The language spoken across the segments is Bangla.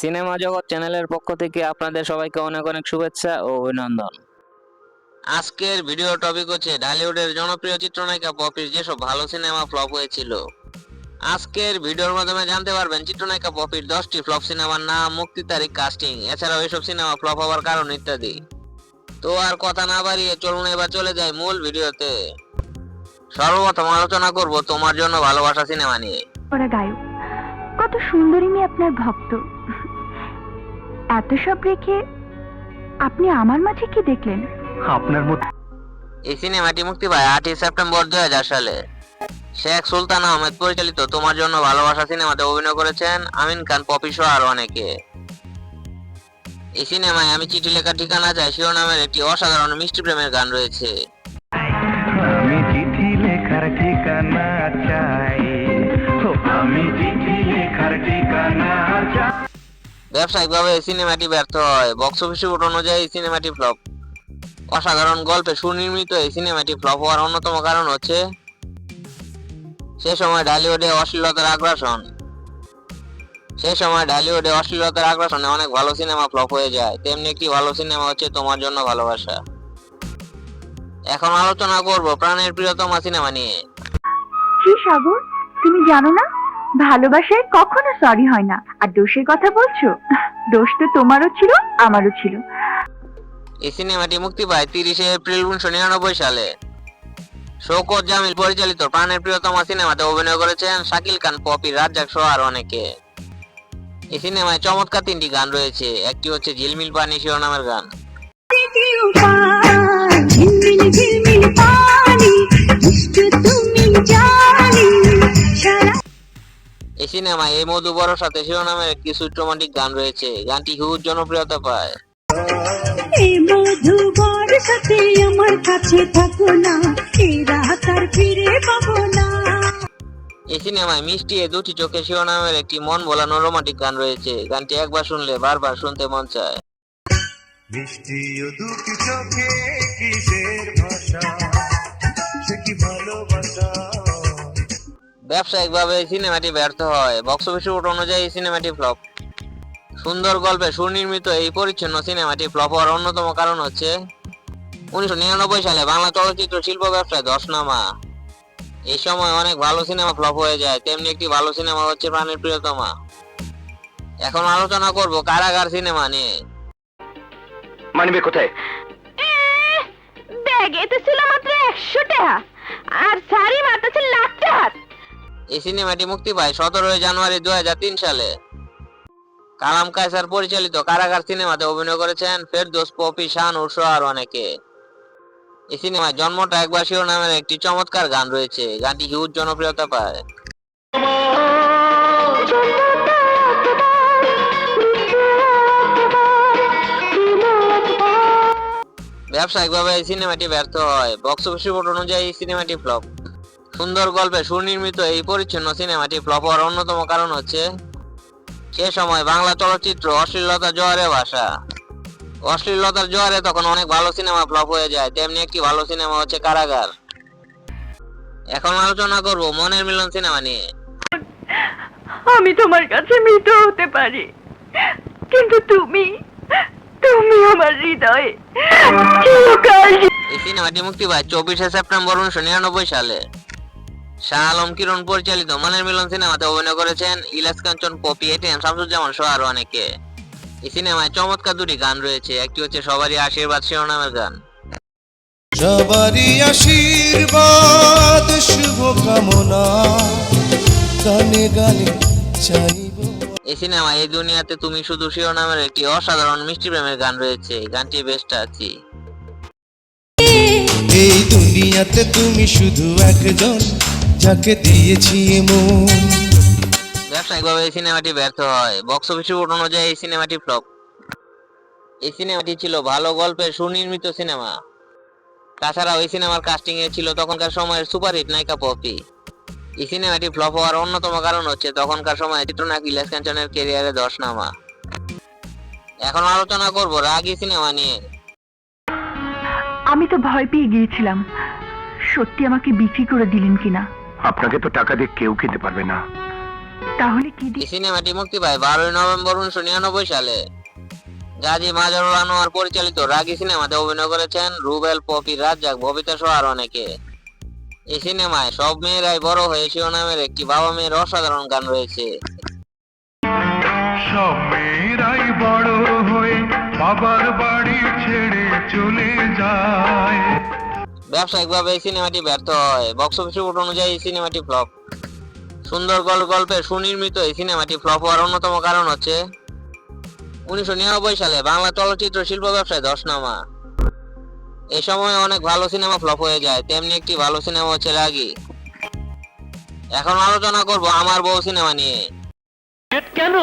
সিনেমা জগৎ চ্যানেলের পক্ষ থেকে আপনাদের সবাইকে অনেক অনেক শুভেচ্ছা ও অভিনন্দন। আজকের ভিডিও টপিক হচ্ছে ঢালিউডের জনপ্রিয় চিত্রনায়িকা পপির যেসব ভালো সিনেমা ফ্লপ হয়েছিল। আজকের ভিডিওর মাধ্যমে জানতে পারবেন চিত্রনায়িকা পপির দশটি ফ্লপ সিনেমার নাম মুক্তি তারিখ কাস্টিং এছাড়াও এসব সিনেমা ফ্লপ হওয়ার কারণ ইত্যাদি। তো আর কথা না বাড়িয়ে চলুন এবার চলে যাই মূল ভিডিওতে। সর্বপ্রথম আলোচনা করব তোমার জন্য ভালোবাসা সিনেমা নিয়ে। ওরা গায়ক। কত সুন্দরী মেয়ে আপনার ভক্ত। এত সব রেখে আপনি আমার মাঝে কি দেখলেন? আপনার মতো এই সিনেমাটি মুক্তি পায় আটই সেপ্টেম্বর দুই হাজার সালে। শেখ সুলতান আহমেদ পরিচালিত তোমার জন্য ভালোবাসা সিনেমাতে অভিনয় করেছেন আমিন খান পপি সহ আরও অনেকে। এই সিনেমায় আমি চিঠি লেখার ঠিকানা চাই শিরোনামের একটি অসাধারণ মিষ্টি প্রেমের গান রয়েছে। আমি চিঠি লেখার ঠিকানা চাই। ও, আমি ব্যবসায়িকভাবে এই সিনেমাটি ব্যর্থ হয়? বক্স অফিস রিপোর্ট অনুযায়ী এই সিনেমাটি ফ্লপ অসাধারণ গল্পে সুনির্মিত এই সিনেমাটি ফ্লপ হওয়ার অন্যতম কারণ হচ্ছে সে সময় ঢালিউডে অশ্লীলতার আগ্রাসন। সে সময় ঢালিউডে অশ্লীলতার আগ্রাসনে অনেক ভালো সিনেমা ফ্লপ হয়ে যায়। তেমনি একটি ভালো সিনেমা হচ্ছে তোমার জন্য ভালোবাসা। এখন আলোচনা করব প্রাণের প্রিয়তমা সিনেমা নিয়ে। কি সাগর? তুমি জানো না? ভালোবাসায় কখনো সরি হয় না। আর দোষের কথা বলছো? দোষ তো তোমারও ছিল আমারও ছিল। এই সিনেমাটি মুক্তি পায় তিরিশে এপ্রিল উনিশশো নিরানব্বই সালে। শৌকত জামিল পরিচালিত প্রাণের প্রিয়তমা সিনেমাতে অভিনয় করেছেন শাকিল খান পপি রাজ্জাক সহ আর অনেকে। এই সিনেমায় চমৎকার তিনটি গান রয়েছে। একটি হচ্ছে ঝিলমিল পানি শিরোনামের গান। এই সিনেমায় এই মধু বড় সাথে শিরোনামের একটি সুইট রোমান্টিক গান রয়েছে। গানটি হিউজ জনপ্রিয়তা পায়। এই মধুবর সাথে আমার কাছে থাকো না এই রাত আর ফিরে পাবো না। এই সিনেমায় মিষ্টি এ দুটি চোখে শিরোনামের একটি মন ভোলানো রোমান্টিক গান রয়েছে। গানটি একবার শুনলে বারবার শুনতে মন চায়। মিষ্টি ও দুটি চোখে কিসের ভাষা? সে কি ভালোবাসা? ব্যবসায়িকভাবে সিনেমাটি ব্যর্থ হয়। বক্স অফিস রিপোর্ট অনুযায়ী সিনেমাটি ফ্লপ সুন্দর গল্পে সুনির্মিত এই পরিচ্ছন্ন সিনেমাটি ফ্লপ হওয়ার অন্যতম কারণ হচ্ছে উনিশশো নিরানব্বই সালে বাংলা চলচ্চিত্র শিল্প ব্যবসায় দশনামা এই সময় অনেক ভালো সিনেমা ফ্লপ হয়ে যায় তেমনি একটি ভালো সিনেমা হচ্ছে প্রাণের প্রিয়তমা। এখন আলোচনা করব কারাগার সিনেমা নিয়ে। মানবে কোথায়? ব্যাগে তো ছিল মাত্র একশো টাকা আর শাড়ি মাত্র ছিল লাখ টাকা এই সিনেমাটি মুক্তি পায় সতেরোই জানুয়ারি দু হাজার তিন সালে। কালাম কায়সার পরিচালিত কারাগার সিনেমাতে অভিনয় করেছেন ফেরদোস, পপি, শান সহ আর অনেকে। এই সিনেমায় জন্মটা একবার শিরোনামের একটি চমৎকার গান রয়েছে। গানটি হিউজ জনপ্রিয়তা পায়। ব্যবসায়িকভাবে এই সিনেমাটি ব্যর্থ হয়। বক্স অফিস রিপোর্ট অনুযায়ী সিনেমাটি ফ্লপ। সুন্দর গল্পে সুনির্মিত এই পরিচ্ছন্ন সিনেমাটি ফ্লপ হওয়ার অন্যতম কারণ হচ্ছে সে সময় বাংলা চলচ্চিত্র অশ্লীলতা জোয়ারে ভাষা অশ্লীলতার জোয়ারে তখন অনেক ভালো সিনেমা ফ্লপ হয়ে যায় তেমনি একটি ভালো সিনেমা হচ্ছে কারাগার। এখন আলোচনা করব মনের মিলন সিনেমা নিয়ে। আমি তোমার কাছে মৃত হতে পারি কিন্তু তুমি তুমি আমার হৃদয়ে এই সিনেমাটি মুক্তি পায় চব্বিশে সেপ্টেম্বর উনিশশো নিরানব্বই সালে। শাহ আলম কিরণ পরিচালিত মনের মিলন সিনেমাতে অভিনয় করেছেন ইলাস কাঞ্চন পপি এটিএম শামসুজ্জামান সহ আরও অনেকে। এই সিনেমায় চমৎকার দুটি গান রয়েছে একটি হচ্ছে সবারই আশীর্বাদ শিরোনামের গান। সবারই আশীর্বাদ শুভ কামনা গানে গানে চাইব। এই সিনেমায় এই দুনিয়াতে তুমি শুধু শিরোনামের একটি অসাধারণ মিষ্টি প্রেমের গান রয়েছে গানটি বেস্ট আছি। এই দুনিয়াতে তুমি শুধু একজন যাকে দিয়েছি মন ব্যবসায়িকভাবে এই সিনেমাটি ব্যর্থ হয়? বক্স অফিস রিপোর্ট অনুযায়ী এই সিনেমাটি ফ্লপ এই সিনেমাটি ছিল ভালো গল্পের সুনির্মিত সিনেমা। তাছাড়া ওই সিনেমার কাস্টিং এ ছিল তখনকার সময়ের সুপারহিট নায়িকা পপি। এই সিনেমাটি ফ্লপ হওয়ার অন্যতম কারণ হচ্ছে তখনকার সময়ে চিত্রনায়ক ইলাস কাঞ্চনের কেরিয়ারে দশ নামা। এখন আলোচনা করব রাগী সিনেমা নিয়ে। আমি তো ভয় পেয়ে গিয়েছিলাম। সত্যি আমাকে বিক্রি করে দিলেন কিনা? আপনাকে তো টাকা দিয়ে কেউ কিনতে পারবে না। তাহলে কি দি এই সিনেমাটি মুক্তি পায়। বারোই নভেম্বর উনিশশো নিরানব্বই সালে। গাজী মাজারুল আনোয়ার পরিচালিত রাগী সিনেমাতে অভিনয় করেছেন রুবেল পপি রাজ্জাক ববিতা সহ আর অনেকে। এই সিনেমায় সব মেয়েরাই বড় হয়ে শিরোনামের একটি বাবা মেয়ের অসাধারণ গান রয়েছে। সব মেয়েরাই বড় হয়ে বাবার বাড়ি ছেড়ে চলে যায়। ব্যবসায়িকভাবে এই সিনেমাটি ব্যর্থ হয়। বক্স অফিস রিপোর্ট অনুযায়ী এই সিনেমাটি ফ্লপ সুন্দর গল্প গল্পে সুনির্মিত এই সিনেমাটি ফ্লপ হওয়ার অন্যতম কারণ হচ্ছে উনিশশো নিরানব্বই সালে বাংলা চলচ্চিত্র শিল্প ব্যবসায় ধস নামা। এই সময় অনেক ভালো সিনেমা ফ্লপ হয়ে যায় তেমনি একটি ভালো সিনেমা হচ্ছে রাগি। এখন আলোচনা করব আমার বউ সিনেমা নিয়ে। কেন?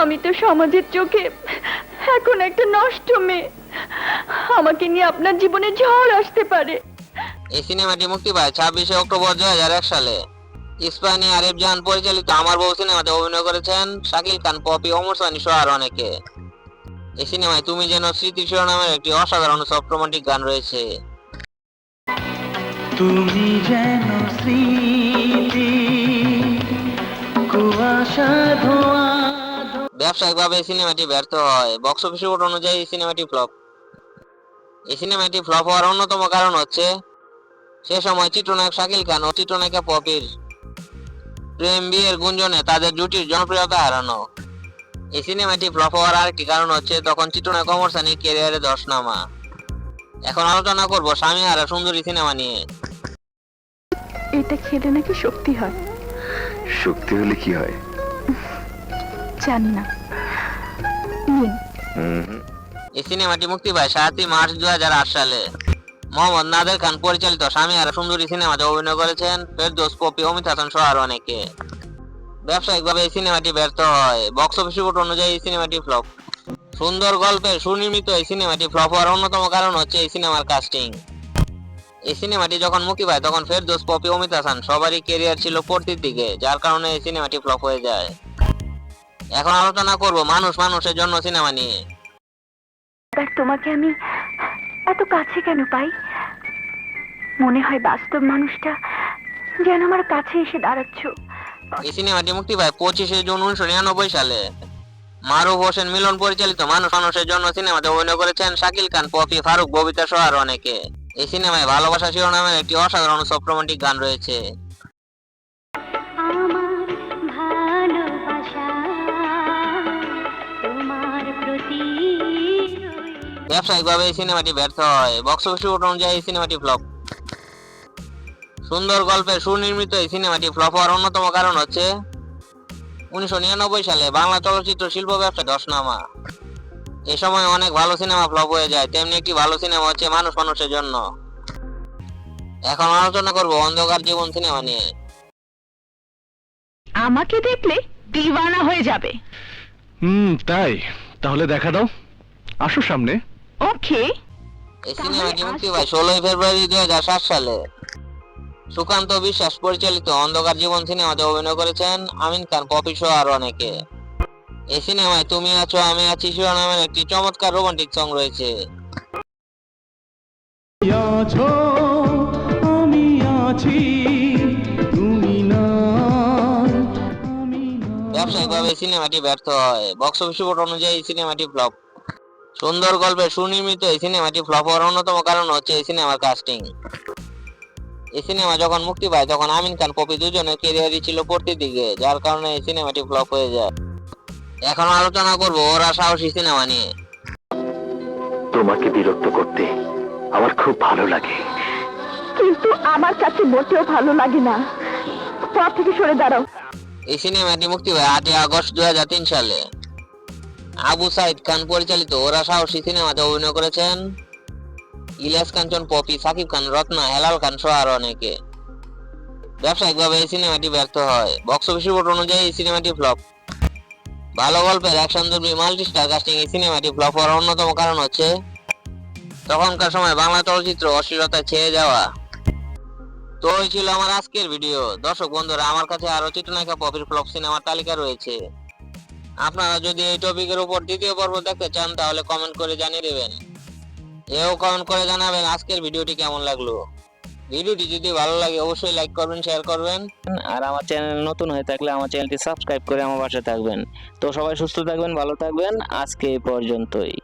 আমি তো সমাজের চোখে এখন একটা নষ্ট মেয়ে। আমাকে নিয়ে আপনার জীবনে ঝড় আসতে পারে। এই সিনেমাটি মুক্তি পায় ছাব্বিশে অক্টোবর দুই হাজার এক সালে। ইস্পানি আরিফ জাহান পরিচালিত আমার বউ সিনেমাতে অভিনয় করেছেন শাকিল খান পপি অমর সানি সহ আর অনেকে। এই সিনেমায় তুমি যেন স্মৃতি শিরোনামের একটি অসাধারণ সফট রোমান্টিক গান রয়েছে। তুমি যেন স্মৃতি কুয়াশা ধোয়া। ব্যবসায়িকভাবে এই সিনেমাটি ব্যর্থ হয়। বক্স অফিস রিপোর্ট অনুযায়ী এই সিনেমাটি ফ্লপ। এই সিনেমাটি ফ্লপ হওয়ার অন্যতম কারণ হচ্ছে সে সময় চিত্রনায়ক শাকিল খান ও চিত্রনায়িকা পপির প্রেম বিয়ের গুঞ্জনে তাদের জুটির জনপ্রিয়তা হারানো। এই সিনেমাটি ফ্লপ হওয়ার আরেকটি কারণ হচ্ছে তখন চিত্রনায়ক অমর সানির ক্যারিয়ারে ধস নামা এখন আলোচনা করব স্বামী হারা সুন্দরী সিনেমা নিয়ে। এটা খেলে নাকি শক্তি হয়? শক্তি হলে কি হয়? জানি না। নিন। এই সিনেমাটি মুক্তি পায় সাতই মার্চ দুই হাজার আট সালে। মোহাম্মদ নাদের খান পরিচালিত স্বামী আর সুন্দরী সিনেমাতে অভিনয় করেছেন ফেরদৌস, পপি, অমিত হাসান সহ আরও অনেকে। ব্যবসায়িকভাবে এই সিনেমাটি ব্যর্থ হয়। বক্স অফিস রিপোর্ট অনুযায়ী এই সিনেমাটি ফ্লপ। সুন্দর গল্পে সুনির্মিত এই সিনেমাটি ফ্লপ হওয়ার অন্যতম কারণ হচ্ছে এই সিনেমার কাস্টিং এই সিনেমাটি যখন মুক্তি পায়, তখন ফেরদৌস, পপি, অমিত হাসান সবারই কেরিয়ার ছিল পড়তির দিকে, যার কারণে এই সিনেমাটি ফ্লপ হয়ে যায়। এখন আলোচনা করব মানুষ মানুষের জন্য সিনেমা নিয়ে। আর তোমাকে আমি এত কাছে কেন পাই? মনে হয় বাস্তব মানুষটা যেন আমার কাছে এসে দাঁড়াচ্ছ। এই সিনেমাটি মুক্তি পায়। পঁচিশে জুন উনিশশো নিরানব্বই সালে মারুফ হোসেন মিলন পরিচালিত মানুষ মানুষের জন্য সিনেমাতে অভিনয় করেছেন শাকিল খান, পপি ফারুক, ববিতা সহ আরও অনেকে। এই সিনেমায় ভালোবাসা শিরোনামের একটি অসাধারণ সফট রোমান্টিক গান রয়েছে। ব্যবসায়িকভাবে এই সিনেমাটি ব্যর্থ হয়? বক্স অফিস রিপোর্ট অনুযায়ী এই সিনেমাটি ফ্লপ সুন্দর গল্পের সুনির্মিত এই সিনেমাটি ফ্লপ হওয়ার অন্যতম কারণ হচ্ছে উনিশশো নিরানব্বই সালে বাংলা চলচ্চিত্র শিল্প ব্যবসা দশ নামা। এই সময় অনেক ভালো সিনেমা ফ্লপ হয়ে যায় তেমনি একটি ভালো সিনেমা হচ্ছে মানুষ মানুষের জন্য। এখন আলোচনা করব অন্ধকার জীবন সিনেমা নিয়ে। আমাকে দেখলে দিওয়ানা হয়ে যাবে। হুম তাই। তাহলে দেখা দাও। আসো সামনে। ওকে এই সিনেমাটি মুক্তি পায় ষোলোই ফেব্রুয়ারি দুই হাজার সাত সালে সুকান্ত বিশ্বাস পরিচালিত অন্ধকার জীবন সিনেমাতে অভিনয় করেছেন আমিন খান পপি সহ আরও অনেকে। এই সিনেমায় তুমি আছো আমি আছি শিরোনামের একটি চমৎকার রোমান্টিক সং রয়েছে। আমি আছি তুমি না ব্যবসায়িকভাবে সিনেমাটি ব্যর্থ হয়। বক্স অফিস রিপোর্ট অনুযায়ী সিনেমাটি ফ্লপ। সুন্দর গল্পে সুনির্মিত এই সিনেমাটি ফ্লপ হওয়ার অন্যতম কারণ হচ্ছে এই সিনেমার কাস্টিং এই সিনেমা যখন মুক্তি পায় তখন আমিন খান পপি দুজনের কেরিয়ারই ছিল পড়তির দিকে যার কারণে এই সিনেমাটি ফ্লপ হয়ে যায়। এখন আলোচনা করব ওরা সাহসী সিনেমা নিয়ে। তোমাকে বিরক্ত করতে আমার খুব ভালো লাগে। কিন্তু আমার কাছে মোটেও ভালো লাগে না। পথ থেকে সরে দাঁড়াও। এই সিনেমাটি মুক্তি পায় আটই আগস্ট দুই হাজার তিন সালে। আবু সাইদ খান পরিচালিত ওরা সাহসী সিনেমাতে অভিনয় করেছেন ইলিয়াস কাঞ্চন পপি, সাকিব খান, রত্না, হেলাল খান সহ আরও অনেকে। ব্যবসায়িকভাবে এই সিনেমাটি ব্যর্থ হয়। বক্স অফিস রিপোর্ট অনুযায়ী এই সিনেমাটি ফ্লপ। ভালো গল্পের অ্যাকশন দুর্বি মাল্টি স্টার কাস্টিং এই সিনেমাটি ফ্লপ হওয়ার অন্যতম কারণ হচ্ছে তখনকার সময় বাংলা চলচ্চিত্র অশ্লীলতায় ছেয়ে যাওয়া। তো এই ছিল আমার আজকের ভিডিও দর্শক বন্ধুরা, আমার কাছে আরও চিত্রনায়িকা পপির ফ্লপ সিনেমার তালিকা রয়েছে। আপনারা যদি এই টপিকের উপর দ্বিতীয় পর্ব দেখতে চান, তাহলে কমেন্ট করে জানিয়ে দেবেন। এও কমেন্ট করে জানাবেন আজকের ভিডিওটি কেমন লাগল। ভিডিওটি যদি ভালো লাগে, অবশ্যই লাইক করবেন শেয়ার করবেন। আর আমার চ্যানেল নতুন হয়ে থাকলে আমার চ্যানেলটি সাবস্ক্রাইব করে আমার পাশে থাকবেন। তো সবাই সুস্থ থাকবেন, ভালো থাকবেন। আজকে এই পর্যন্তই।